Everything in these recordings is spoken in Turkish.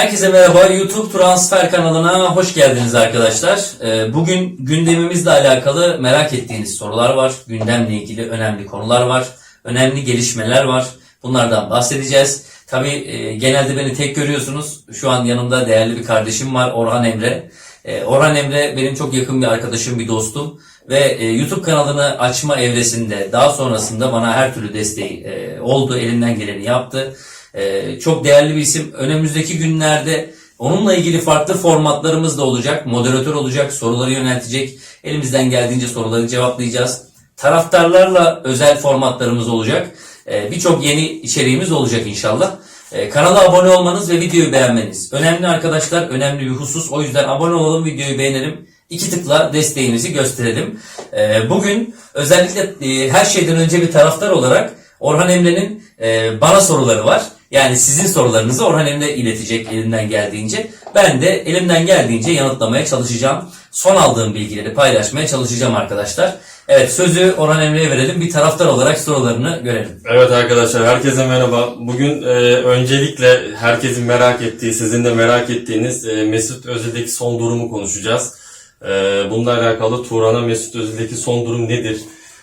Herkese merhaba. YouTube Transfer kanalına hoş geldiniz arkadaşlar. Ee, Bugün gündemimizle alakalı merak ettiğiniz sorular var. Gündemle ilgili önemli konular var. Önemli gelişmeler var. Bunlardan bahsedeceğiz. Tabii e, genelde beni tek görüyorsunuz. Şu an yanımda değerli bir kardeşim var Orhan Emre. Ee, Orhan Emre benim çok yakın bir arkadaşım, bir dostum. Ve e, YouTube kanalını açma evresinde daha sonrasında bana her türlü desteği e, oldu. Elinden geleni yaptı. Ee, çok değerli bir isim. Önümüzdeki günlerde onunla ilgili farklı formatlarımız da olacak. Moderatör olacak, soruları yöneltecek. Elimizden geldiğince soruları cevaplayacağız. Taraftarlarla özel formatlarımız olacak. Ee, Birçok yeni içeriğimiz olacak inşallah. Ee, Kanala abone olmanız ve videoyu beğenmeniz. Önemli arkadaşlar, önemli bir husus. O yüzden abone olalım, videoyu beğenelim. İki tıkla desteğimizi gösterelim. Ee, Bugün özellikle e, her şeyden önce bir taraftar olarak Orhan Emre'nin e, bana soruları var. Yani sizin sorularınızı Orhan Emre iletecek elinden geldiğince. Ben de elimden geldiğince yanıtlamaya çalışacağım. Son aldığım bilgileri paylaşmaya çalışacağım arkadaşlar. Evet sözü Orhan Emre'ye verelim. Bir taraftar olarak sorularını görelim. Evet arkadaşlar herkese merhaba. Bugün e, öncelikle herkesin merak ettiği, sizin de merak ettiğiniz e, Mesut Özil'deki son durumu konuşacağız. E, bununla alakalı Turan'a Mesut Özil'deki son durum nedir?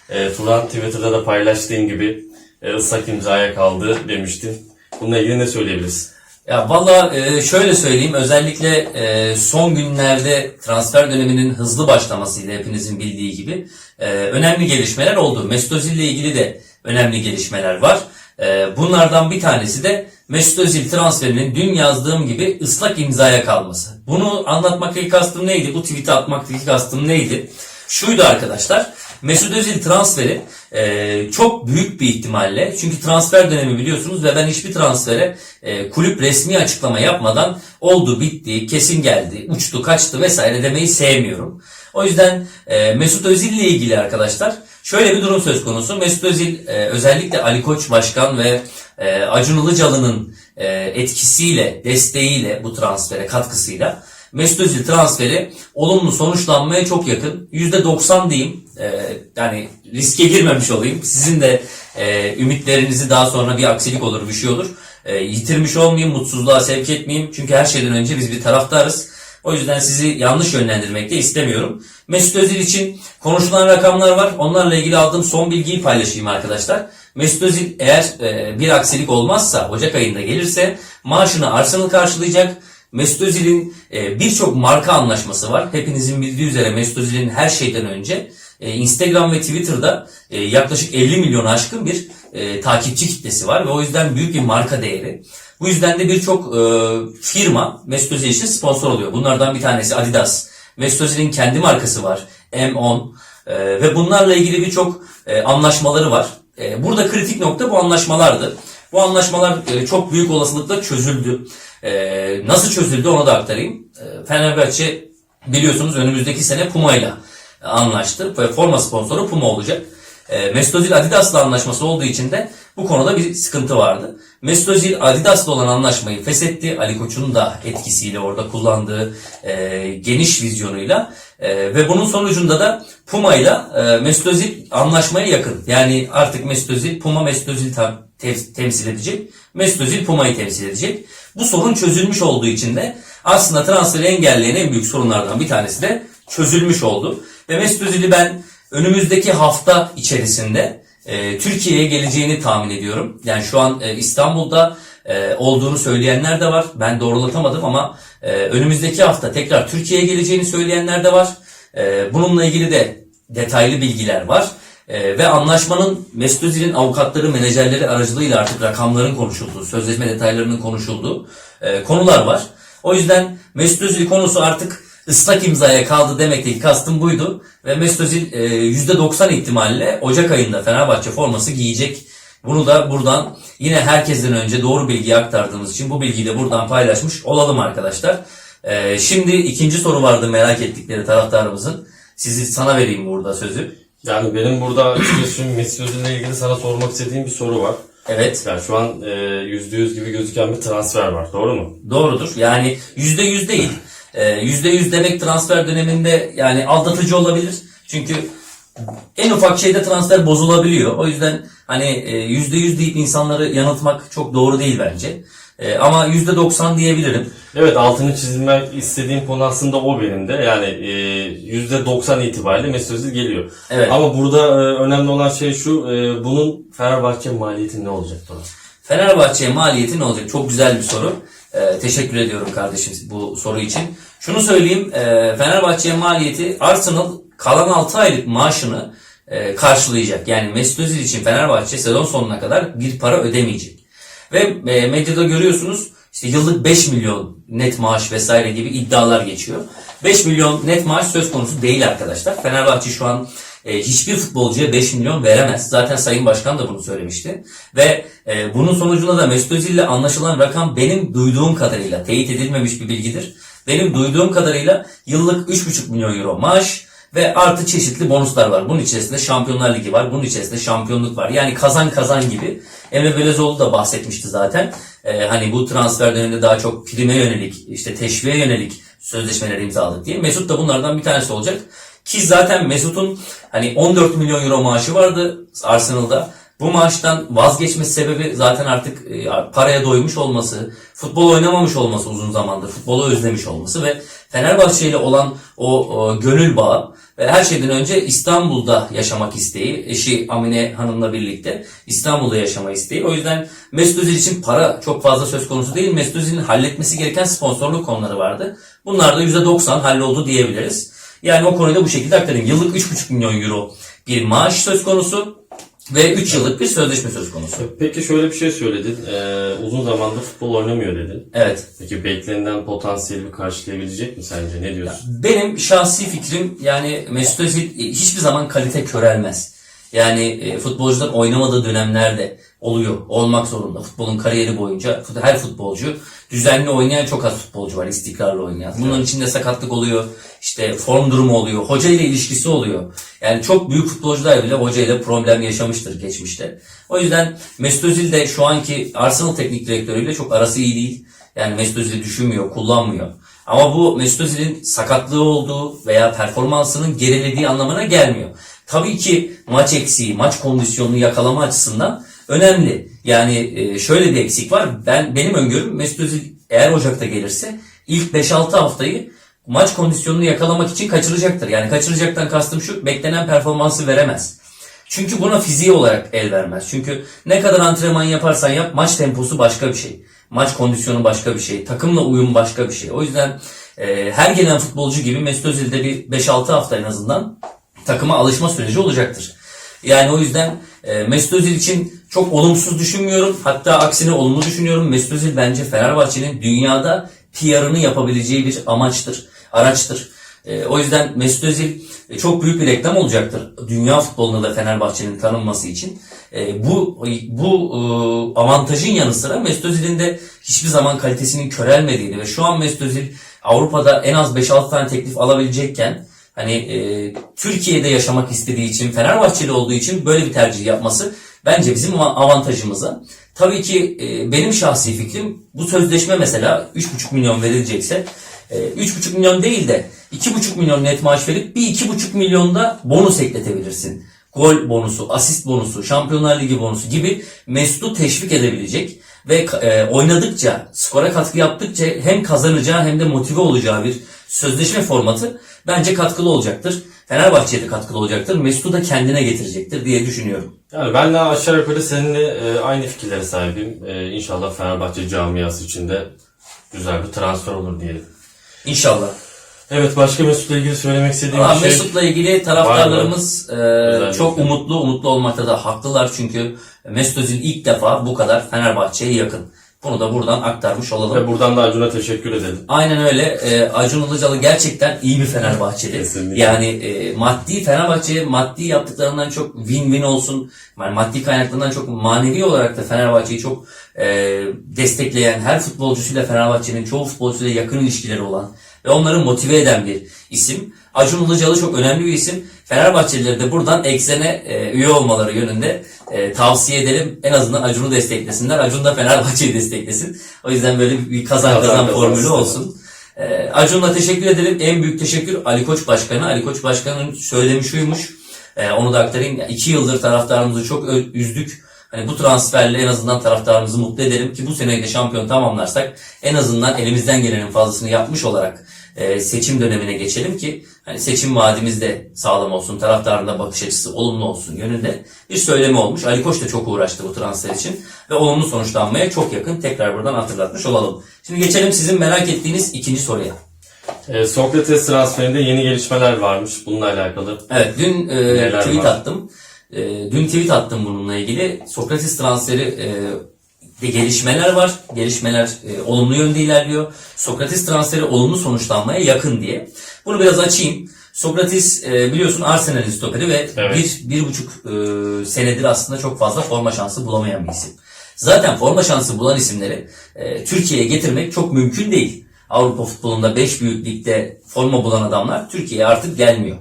E, Turan Twitter'da da paylaştığım gibi e, ıslak imzaya kaldı demiştin. Bununla ilgili ne söyleyebiliriz? Ya valla e, şöyle söyleyeyim özellikle e, son günlerde transfer döneminin hızlı başlamasıyla hepinizin bildiği gibi e, önemli gelişmeler oldu. Mesut Özil ile ilgili de önemli gelişmeler var. Bunlardan bir tanesi de Mesut Özil transferinin dün yazdığım gibi ıslak imzaya kalması. Bunu anlatmaktaki kastım neydi? Bu tweet'i atmaktaki kastım neydi? Şuydu arkadaşlar. Mesut Özil transferi e, çok büyük bir ihtimalle çünkü transfer dönemi biliyorsunuz ve ben hiçbir transfere e, kulüp resmi açıklama yapmadan oldu bitti kesin geldi uçtu kaçtı vesaire demeyi sevmiyorum. O yüzden e, Mesut Özil ile ilgili arkadaşlar şöyle bir durum söz konusu. Mesut Özil e, özellikle Ali Koç Başkan ve e, Acun Ilıcalı'nın e, etkisiyle desteğiyle bu transfere katkısıyla Mesut Özil transferi olumlu sonuçlanmaya çok yakın. %90 diyeyim. Ee, yani riske girmemiş olayım. Sizin de e, ümitlerinizi daha sonra bir aksilik olur, bir şey olur. E, yitirmiş olmayayım, mutsuzluğa sevk etmeyeyim. Çünkü her şeyden önce biz bir taraftarız. O yüzden sizi yanlış yönlendirmek de istemiyorum. Mesut Özil için konuşulan rakamlar var. Onlarla ilgili aldığım son bilgiyi paylaşayım arkadaşlar. Mesut Özil eğer e, bir aksilik olmazsa, Ocak ayında gelirse maaşını Arsenal karşılayacak. Mesut Özil'in e, birçok marka anlaşması var. Hepinizin bildiği üzere Mesut Özil'in her şeyden önce e, Instagram ve Twitter'da e, yaklaşık 50 milyon aşkın bir e, takipçi kitlesi var ve o yüzden büyük bir marka değeri. Bu yüzden de birçok e, firma Mesut Özil için sponsor oluyor. Bunlardan bir tanesi Adidas. Mesut Özil'in kendi markası var. M10 e, ve bunlarla ilgili birçok e, anlaşmaları var. E, burada kritik nokta bu anlaşmalardı. Bu anlaşmalar e, çok büyük olasılıkla çözüldü. E, nasıl çözüldü onu da aktarayım. E, Fenerbahçe biliyorsunuz önümüzdeki sene Puma ile anlaştı ve forma sponsoru Puma olacak. E, Mesut Özil Adidas'la anlaşması olduğu için de bu konuda bir sıkıntı vardı. Mesut Özil Adidas'la olan anlaşmayı feshetti. Ali Koç'un da etkisiyle orada kullandığı e, geniş vizyonuyla e, ve bunun sonucunda da Puma ile e, Mesut Özil anlaşmaya yakın. Yani artık Mesut Özil Puma Mesut Özil te- temsil edecek. Mesut Özil Puma'yı temsil edecek. Bu sorun çözülmüş olduğu için de aslında transferi engelleyen en büyük sorunlardan bir tanesi de çözülmüş oldu. Mesut Özil'i ben önümüzdeki hafta içerisinde e, Türkiye'ye geleceğini tahmin ediyorum. Yani şu an e, İstanbul'da e, olduğunu söyleyenler de var. Ben doğrulatamadım ama e, önümüzdeki hafta tekrar Türkiye'ye geleceğini söyleyenler de var. E, bununla ilgili de detaylı bilgiler var. E, ve anlaşmanın Mesut Özil'in avukatları, menajerleri aracılığıyla artık rakamların konuşulduğu, sözleşme detaylarının konuşulduğu e, konular var. O yüzden Mesut Özil konusu artık ıslak imzaya kaldı demekteki kastım buydu. Ve Mesut Özil e, %90 ihtimalle Ocak ayında Fenerbahçe forması giyecek. Bunu da buradan yine herkesten önce doğru bilgiyi aktardığımız için bu bilgiyi de buradan paylaşmış olalım arkadaşlar. E, şimdi ikinci soru vardı merak ettikleri taraftarımızın. Sizi sana vereyim burada sözü. Yani benim burada açıkçası Mesut Özil'le ilgili sana sormak istediğim bir soru var. Evet Yani şu an e, %100 gibi gözüken bir transfer var. Doğru mu? doğrudur. Yani yüzde yüz değil. E, Yüzde yüz demek transfer döneminde yani aldatıcı olabilir. Çünkü en ufak şeyde transfer bozulabiliyor. O yüzden hani e, yüzde yüz deyip insanları yanıltmak çok doğru değil bence. E, ama %90 diyebilirim. Evet altını çizmek istediğim konu aslında o benim de. Yani e, %90 itibariyle Mesut Özil geliyor. Evet. Ama burada e, önemli olan şey şu. e, bunun Fenerbahçe maliyeti ne olacak Turan? Fenerbahçe'ye maliyeti ne olacak? Çok güzel bir soru. Ee, teşekkür ediyorum kardeşim bu soru için. Şunu söyleyeyim. E, Fenerbahçe'ye maliyeti Arsenal kalan 6 aylık maaşını e, karşılayacak. Yani Mesut Özil için Fenerbahçe sezon sonuna kadar bir para ödemeyecek. Ve e, medyada görüyorsunuz işte yıllık 5 milyon net maaş vesaire gibi iddialar geçiyor. 5 milyon net maaş söz konusu değil arkadaşlar. Fenerbahçe şu an e, hiçbir futbolcuya 5 milyon veremez. Zaten Sayın Başkan da bunu söylemişti. Ve e, bunun sonucunda da Mesut Özil ile anlaşılan rakam benim duyduğum kadarıyla teyit edilmemiş bir bilgidir. Benim duyduğum kadarıyla yıllık 3,5 milyon euro maaş ve artı çeşitli bonuslar var. Bunun içerisinde Şampiyonlar Ligi var. Bunun içerisinde şampiyonluk var. Yani kazan kazan gibi. Emre Belezoğlu da bahsetmişti zaten. Ee, hani bu transfer döneminde daha çok prime yönelik, işte teşviğe yönelik sözleşmeler imzaladık diye. Mesut da bunlardan bir tanesi olacak. Ki zaten Mesut'un hani 14 milyon euro maaşı vardı Arsenal'da. Bu maaştan vazgeçmesi sebebi zaten artık e, paraya doymuş olması, futbol oynamamış olması uzun zamandır, futbolu özlemiş olması ve Fenerbahçe ile olan o, gönül bağı ve her şeyden önce İstanbul'da yaşamak isteği, eşi Amine Hanım'la birlikte İstanbul'da yaşama isteği. O yüzden Mesut Özil için para çok fazla söz konusu değil. Mesut Özil'in halletmesi gereken sponsorluk konuları vardı. Bunlar da %90 halloldu diyebiliriz. Yani o konuyu da bu şekilde aktarayım. Yıllık 3,5 milyon euro bir maaş söz konusu ve 3 yıllık bir sözleşme söz konusu. Peki şöyle bir şey söyledin. E, uzun zamandır futbol oynamıyor dedin. Evet. Peki beklenilen potansiyeli karşılayabilecek mi sence? Ne diyorsun? Benim şahsi fikrim yani Mesut Özil hiçbir zaman kalite körelmez. Yani e, futbolcuların oynamadığı dönemlerde oluyor. Olmak zorunda. Futbolun kariyeri boyunca her futbolcu düzenli oynayan çok az futbolcu var. istikrarlı oynayan. Bunların içinde sakatlık oluyor. işte form durumu oluyor. Hoca ile ilişkisi oluyor. Yani çok büyük futbolcular bile hoca ile problem yaşamıştır geçmişte. O yüzden Mesut Özil de şu anki Arsenal teknik direktörüyle çok arası iyi değil. Yani Mesut Özil'i düşünmüyor, kullanmıyor. Ama bu Mesut Özil'in sakatlığı olduğu veya performansının gerilediği anlamına gelmiyor. Tabii ki maç eksiği, maç kondisyonunu yakalama açısından önemli. Yani e, şöyle bir eksik var. Ben benim öngörüm Mesut Özil eğer Ocak'ta gelirse ilk 5-6 haftayı maç kondisyonunu yakalamak için kaçıracaktır. Yani kaçıracaktan kastım şu beklenen performansı veremez. Çünkü buna fiziği olarak el vermez. Çünkü ne kadar antrenman yaparsan yap maç temposu başka bir şey. Maç kondisyonu başka bir şey. Takımla uyum başka bir şey. O yüzden e, her gelen futbolcu gibi Mesut Özil'de bir 5-6 hafta en azından takıma alışma süreci olacaktır. Yani o yüzden e, Mesut Özil için çok olumsuz düşünmüyorum. Hatta aksine olumlu düşünüyorum. Mesut Özil bence Fenerbahçe'nin dünyada PR'ını yapabileceği bir amaçtır, araçtır. E, o yüzden Mesut Özil e, çok büyük bir reklam olacaktır. Dünya futbolunda da Fenerbahçe'nin tanınması için. E, bu bu e, avantajın yanı sıra Mesut Özil'in de hiçbir zaman kalitesinin körelmediğini ve şu an Mesut Özil Avrupa'da en az 5-6 tane teklif alabilecekken hani e, Türkiye'de yaşamak istediği için Fenerbahçeli olduğu için böyle bir tercih yapması bence bizim avantajımıza. Tabii ki e, benim şahsi fikrim bu sözleşme mesela 3,5 milyon verilecekse e, 3,5 milyon değil de 2,5 milyon net maaş verip bir 2,5 milyonda bonus ekletebilirsin. Gol bonusu, asist bonusu, Şampiyonlar Ligi bonusu gibi Mesut'u teşvik edebilecek ve e, oynadıkça, skora katkı yaptıkça hem kazanacağı hem de motive olacağı bir sözleşme formatı bence katkılı olacaktır. Fenerbahçe'ye de katkılı olacaktır. Mesut'u da kendine getirecektir diye düşünüyorum. Yani ben de aşağı yukarı seninle e, aynı fikirlere sahibim. E, inşallah Fenerbahçe camiası için de güzel bir transfer olur diyelim. İnşallah. Evet başka Mesut'la ilgili söylemek istediğim Ama bir şey. Mesut'la ilgili taraftarlarımız e, çok umutlu, umutlu olmakta da haklılar çünkü Mesut Özil ilk defa bu kadar Fenerbahçe'ye yakın. Bunu da buradan aktarmış olalım. Ve buradan da Acun'a teşekkür edelim. Aynen öyle. E, Acun Ilıcalı gerçekten iyi bir Fenerbahçeli. Kesinlikle. Yani e, maddi Fenerbahçe maddi yaptıklarından çok win-win olsun. Yani maddi kaynaklarından çok manevi olarak da Fenerbahçe'yi çok e, destekleyen her futbolcusuyla Fenerbahçe'nin çoğu futbolcusuyla yakın ilişkileri olan ve onları motive eden bir isim. Acun Ilıcalı çok önemli bir isim. Fenerbahçelileri de buradan eksene e, üye olmaları yönünde e, tavsiye edelim. En azından Acun'u desteklesinler. Acun da Fenerbahçe'yi desteklesin. O yüzden böyle bir kazan Kazan kazan formülü olsun. Ee, Acun'la teşekkür ederim. En büyük teşekkür Ali Koç Başkan'a. Ali Koç Başkan'ın söylemi şuymuş. Ee, onu da aktarayım. İki yıldır taraftarımızı çok üzdük. Hani bu transferle en azından taraftarımızı mutlu edelim ki bu seneyi de şampiyon tamamlarsak en azından elimizden gelenin fazlasını yapmış olarak e, seçim dönemine geçelim ki hani seçim vaadimiz de sağlam olsun, taraftarın da bakış açısı olumlu olsun yönünde bir söylemi olmuş. Ali Koç da çok uğraştı bu transfer için ve olumlu sonuçlanmaya çok yakın. Tekrar buradan hatırlatmış olalım. Şimdi geçelim sizin merak ettiğiniz ikinci soruya. E, Sokrates transferinde yeni gelişmeler varmış bununla alakalı. Evet dün e, Neler tweet var? attım. E, dün tweet attım bununla ilgili. Sokrates transferi e, de gelişmeler var. Gelişmeler e, olumlu yönde ilerliyor. Sokrates transferi olumlu sonuçlanmaya yakın diye. Bunu biraz açayım. Sokrates e, biliyorsun Arsenal'in stoperi ve Evet. bir, bir buçuk e, senedir aslında çok fazla forma şansı bulamayan bir isim. Zaten forma şansı bulan isimleri e, Türkiye'ye getirmek çok mümkün değil. Avrupa futbolunda 5 büyük ligde forma bulan adamlar Türkiye'ye artık gelmiyor.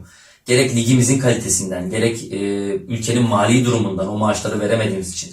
Gerek ligimizin kalitesinden, gerek e, ülkenin mali durumundan o maaşları veremediğimiz için,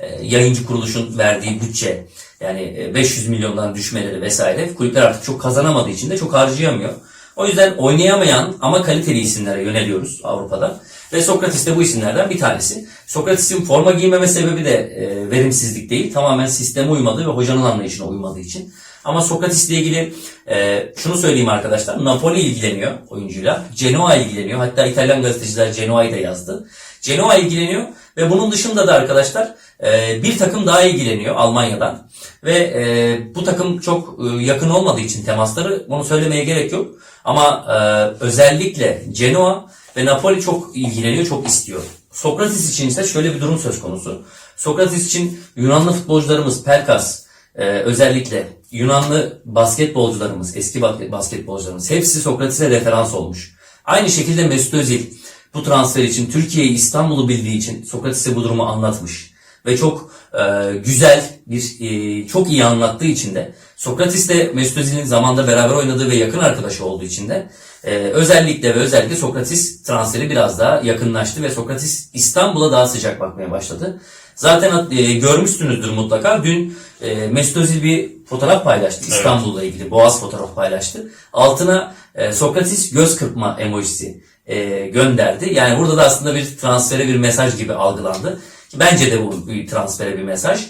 e, yayıncı kuruluşun verdiği bütçe, yani e, 500 milyondan düşmeleri vesaire kulüpler artık çok kazanamadığı için de çok harcayamıyor. O yüzden oynayamayan ama kaliteli isimlere yöneliyoruz Avrupa'da. Ve Sokrates de bu isimlerden bir tanesi. Sokrates'in forma giymeme sebebi de e, verimsizlik değil. Tamamen sisteme uymadığı ve hocanın anlayışına uymadığı için. Ama Sokrates'le ilgili e, şunu söyleyeyim arkadaşlar. Napoli ilgileniyor oyuncuyla. Genoa ilgileniyor. Hatta İtalyan gazeteciler Genoa'yı da yazdı. Genoa ilgileniyor ve bunun dışında da arkadaşlar e, bir takım daha ilgileniyor Almanya'dan. Ve e, bu takım çok e, yakın olmadığı için temasları bunu söylemeye gerek yok. Ama e, özellikle Genoa ve Napoli çok ilgileniyor, çok istiyor. Sokrates için ise şöyle bir durum söz konusu. Sokrates için Yunanlı futbolcularımız Pelkas, ee, özellikle Yunanlı basketbolcularımız, eski bas- basketbolcularımız hepsi Sokrates'e referans olmuş. Aynı şekilde Mesut Özil bu transfer için Türkiye'yi İstanbul'u bildiği için Sokrates'e bu durumu anlatmış. Ve çok e, güzel bir, e, çok iyi anlattığı için de Sokrates de Mesut Özil'in zamanda beraber oynadığı ve yakın arkadaşı olduğu için de e, özellikle ve özellikle Sokrates transferi biraz daha yakınlaştı ve Sokrates İstanbul'a daha sıcak bakmaya başladı. Zaten e, görmüşsünüzdür mutlaka. Dün e, Mesut Özil bir fotoğraf paylaştı. İstanbul'la ilgili Boğaz fotoğrafı paylaştı. Altına e, Sokrates göz kırpma emojisi e, gönderdi. Yani burada da aslında bir transfere bir mesaj gibi algılandı. Bence de bu bir transfere bir mesaj.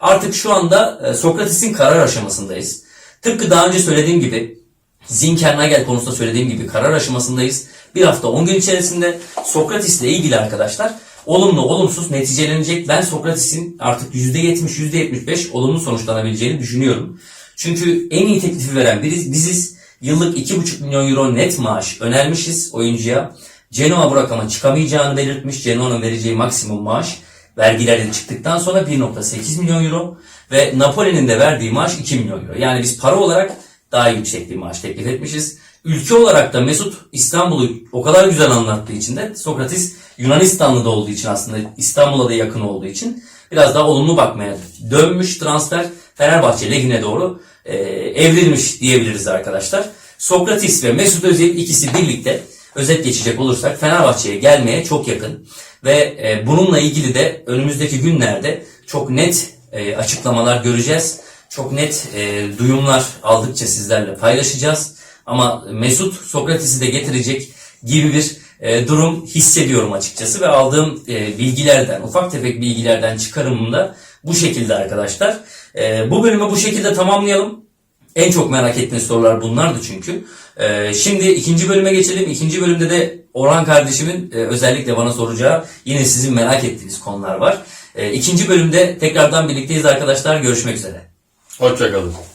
Artık şu anda e, Sokrates'in karar aşamasındayız. Tıpkı daha önce söylediğim gibi Zinker Nagel konusunda söylediğim gibi karar aşamasındayız. Bir hafta 10 gün içerisinde Sokrates'le ilgili arkadaşlar olumlu olumsuz neticelenecek. Ben Sokrates'in artık %70 %75 olumlu sonuçlanabileceğini düşünüyorum. Çünkü en iyi teklifi veren biriz, biziz. Yıllık 2,5 milyon euro net maaş önermişiz oyuncuya. Genoa bu rakama çıkamayacağını belirtmiş. Genoa'nın vereceği maksimum maaş vergilerden çıktıktan sonra 1.8 milyon euro ve Napoli'nin de verdiği maaş 2 milyon euro. Yani biz para olarak daha yüksek bir maaş teklif etmişiz. Ülke olarak da Mesut İstanbul'u o kadar güzel anlattığı için de Sokrates Yunanistanlı da olduğu için aslında İstanbul'a da yakın olduğu için biraz daha olumlu bakmaya dönmüş transfer Fenerbahçe lehine doğru e, evrilmiş diyebiliriz arkadaşlar. Sokrates ve Mesut Özil ikisi birlikte özet geçecek olursak Fenerbahçe'ye gelmeye çok yakın ve e, bununla ilgili de önümüzdeki günlerde çok net e, açıklamalar göreceğiz. Çok net e, duyumlar aldıkça sizlerle paylaşacağız. Ama Mesut Sokrates'i de getirecek gibi bir e, durum hissediyorum açıkçası ve aldığım e, bilgilerden, ufak tefek bilgilerden çıkarımım da bu şekilde arkadaşlar. E, bu bölümü bu şekilde tamamlayalım. En çok merak ettiğiniz sorular bunlardı çünkü. Ee, şimdi ikinci bölüme geçelim. İkinci bölümde de Orhan kardeşimin e, özellikle bana soracağı yine sizin merak ettiğiniz konular var. Ee, ikinci bölümde tekrardan birlikteyiz arkadaşlar. Görüşmek üzere. Hoşçakalın.